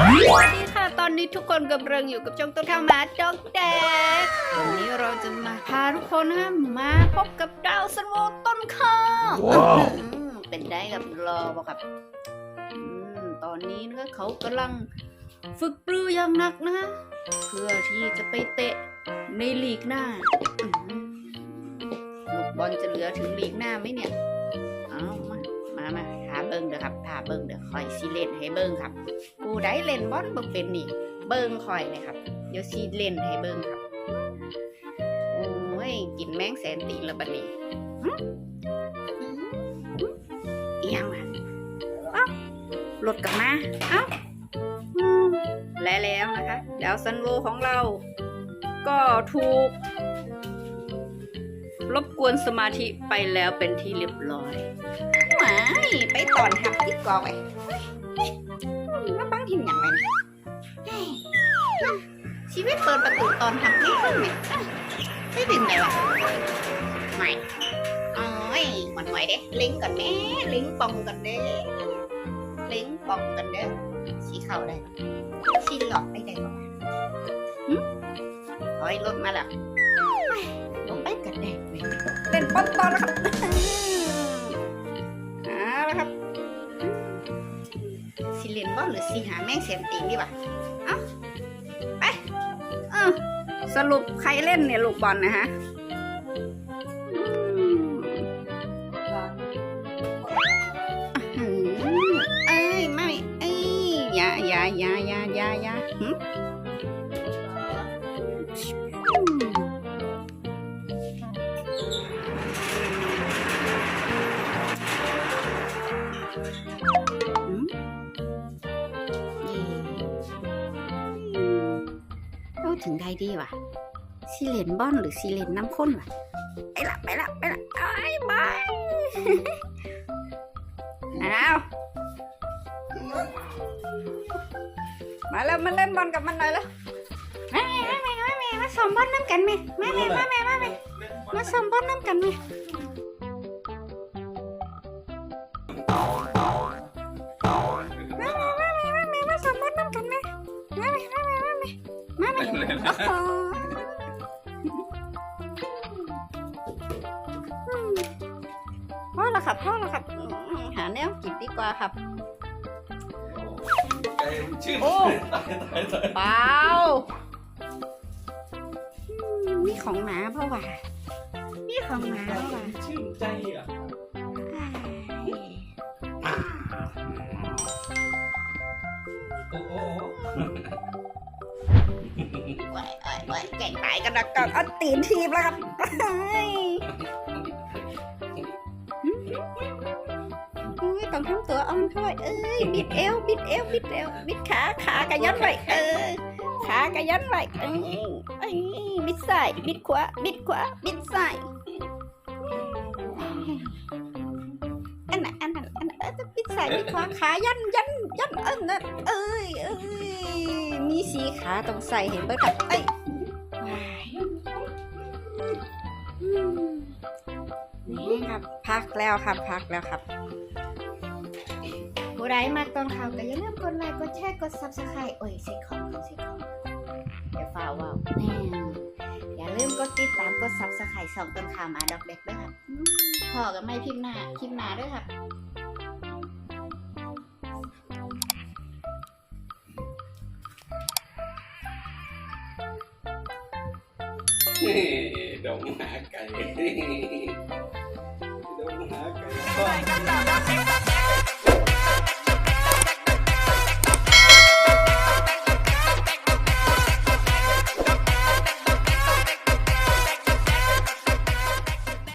วัสดีค่ะ ตอนนี้ทุกคนกำลังอยู่กับจงต้นข้าวหมาดอกแดกวันนี้เราจะมาพาทุกคนนะมาพบกับดาวซันโวต้นข้าวว้าวอืมเป็นได้กับรอบอกครับอืมตอนนี้นะเขากำลังฝึกปรืออย่างหนักนะ เพื่อที่จะไปเตะในลีกหน้าอืมลูกบอลจะเหลือถึงลีกหน้าไหมเนี่ย งเด้อครับหาเบิ้งเด้อคอยซีเล่นให้เบิ้งครับผู้ใดเล่นบอลบ่เป็นนี่ เบิ้งคอยเลยครับเดี๋ยวซีเล่นให้เบิ้งครับโอ้ยกินแมงแสนตีละบัดนี้หึหึอียังวะเอ้ารถกลับมาเอ้าและแล้วนะคะดาวซันโวของเรา ก็ถูกรบกวนสมาธิไปแล้วเป็นที่เรียบร้อย หมายไปตอนหับที่กอไว้มาบังทิมอย่างไรนะชีวิตเปิดประตูตอนหับนี่ขึ้นไหมไม่ถึงไหนวะไม่โอ้ยมันไหวเด้ลิงก่อนแม่ลิงปองก่อนเด้ลิงปองกันเด้ชี้เข่าได้ชี้หลอดได้ได้บ่หึถอยรถมาแล้วลงไปกันแดกเล่นป้อนตอนแล้วครับ ครับสิเล่นบอลหรือสิหาแม่งเสียนตีนดีวะเอ้าไปเออสรุปใครเล่นเนี่ยลูกบอลนะฮะเอ้ยไม่เอ้ยอย่าอย่าอย่าอย่าอย่ายา ถึงได้ดีวะซีเลนบอนหรือซีเลนน้ำข้นวะไปละไปละไปละไอ้ยบายเอามาแล้วมาเล่นบอลกับมันหน่อยแล้วมาแม่มาแม่มาแม่มาส่งบอลน้ำกันแม่มาแม่มาแม่มาแม่มาส่งบอลน้ำกันแม่ มาแม่โอ้โหอืมพ่อละครับพ่อละครับอืมหาแนวกินดีกว่าครับไก่มันชื่นโอ้ตายตายตายเปล่าอืมมีของหมาเพราะว่ามีของหมาเพราะว่าชื่นใจอะโอ้โหไว้ไว้ไว้แก่งตายกันนะกันเอาตีนทีบแล้วครับอุ้ยต้องทำตัวอ่อนค่อยเอ้ยบิดเอวบิดเอวบิดเอวบิดขาขากระยันไว้เออขากระยันไว้เอ้ยเอ้ยบิดซ้ายบิดขวาบิดขวาบิดซ้ายอันนั้นอันนั้นอันนั้นเออบิดซ้ายบิดขวาขายันยันยันเอันนั้นเอ้ยเอ้ยมีสีขาต้องใส่เห็นเบิดกับเอ้ย ครับ พักแล้วครับ พักแล้วครับผู้ใดมากตอนข่าวก็อย่าลืมกดไลค์กดแชร์กด subscribe โอ้ยเซ็ของเขาเซ็ของเดี๋ยวฟ้าว่าวแน่อย่าลืมกดติดตามกด subscribe สองต้นข่าวหมาดอกเด็กด้วยครับอืมพอกันไม่พิมพ์หน้าพิมพ์หน้าด้วยครับนี่ดงหาไก่ ดงหาไก่